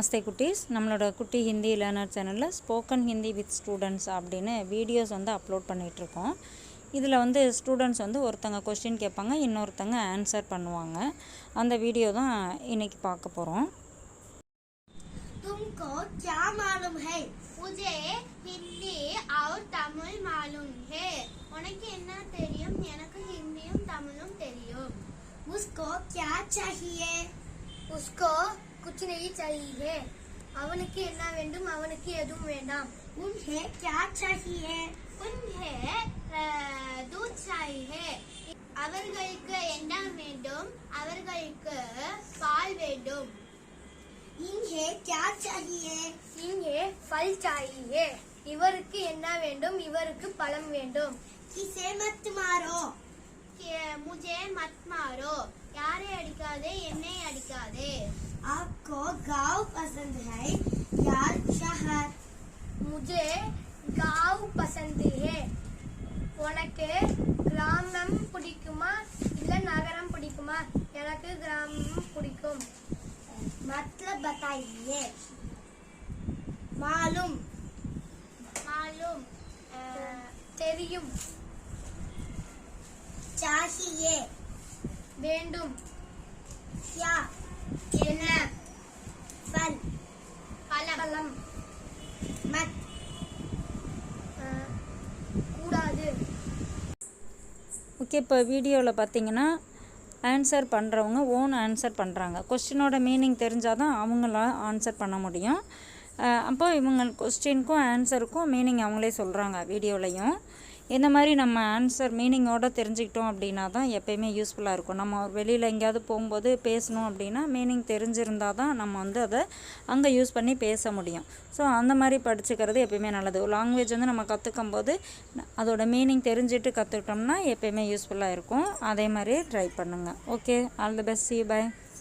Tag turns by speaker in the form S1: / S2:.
S1: நமஸ்தே குட்டீஸ் நம்மளோட குட்டி ஹிந்தி லேர்னர் சேனலில் ஸ்போக்கன் ஹிந்தி வித் ஸ்டூடெண்ட்ஸ் அப்படின்னு வீடியோஸ் வந்து அப்லோட் பண்ணிகிட்ருக்கோம் இதில் வந்து ஸ்டூடெண்ட்ஸ் வந்து ஒருத்தங்க கொஸ்டின் கேட்பாங்க இன்னொருத்தங்க ஆன்சர் பண்ணுவாங்க அந்த வீடியோ தான் இன்றைக்கி பார்க்க போகிறோம்
S2: तुमको क्या मालूम है
S3: मुझे हिंदी और தமிழ் मालूम है உனக்கு என்ன தெரியும் எனக்கு ஹிந்தியும் தமிழும் தெரியும்
S2: उसको क्या चाहिए
S3: उसको குச்சினையை சாயியே அவனுக்கு என்ன வேண்டும் அவனுக்கு எதுவும் வேண்டாம்.
S2: உன்ஹே கியா சாஹியே
S3: உன்ஹே தூத் சாஹியே அவர்களுக்கு என்ன வேண்டும் அவர்களுக்கு பால் வேண்டும்.
S2: இங்கே கியா சாஹியே
S3: இங்கே பல் சாஹியே இவருக்கு என்ன வேண்டும் இவருக்கு பழம் வேண்டும்.
S2: கிசே மத்
S3: மாரோ முஜே மத் மாரோ யாரை அடிக்காதே என்னை அடிக்காதே.
S2: पसंद है या शहर
S3: मुझे गांव पसंद है உனக்கு கிராமம் பிடிக்குமா இல்ல நகரம் பிடிக்குமா எனக்கு கிராமம் பிடிக்கும்
S2: मतलब बताइए मालूम
S3: மாலும் அஹ், தெரியும்
S2: चाहिए
S3: வேண்டும்
S2: क्या
S3: என்ன
S1: ஓகே இப்போ வீடியோவில் பார்த்தீங்கன்னா ஆன்சர் பண்ணுறவங்க ஓன் ஆன்சர் பண்ணுறாங்க கொஸ்டினோட மீனிங் தெரிஞ்சால் தான் அவங்கள ஆன்சர் பண்ண முடியும். அப்போ இவங்க கொஸ்டினுக்கும் ஆன்சருக்கும் மீனிங் அவங்களே சொல்கிறாங்க வீடியோலையும். இந்த மாதிரி நம்ம ஆன்சர் மீனிங்கோட தெரிஞ்சுக்கிட்டோம் அப்படின்னா தான் எப்பயுமே யூஸ்ஃபுல்லாக இருக்கும். நம்ம வெளியில் எங்கேயாவது போகும்போது பேசணும் அப்படின்னா மீனிங் தெரிஞ்சிருந்தால் தான் நம்ம வந்து அதை அங்கே யூஸ் பண்ணி பேச முடியும். ஸோ அந்த மாதிரி படிச்சுக்கிறது எப்பயுமே நல்லது. லாங்குவேஜ் வந்து நம்ம கற்றுக்கும் போது அதோட மீனிங் தெரிஞ்சுட்டு கற்றுக்கிட்டோம்னா எப்பயுமே யூஸ்ஃபுல்லாக இருக்கும். அதே மாதிரியே ட்ரை பண்ணுங்கள் okay all the best see bye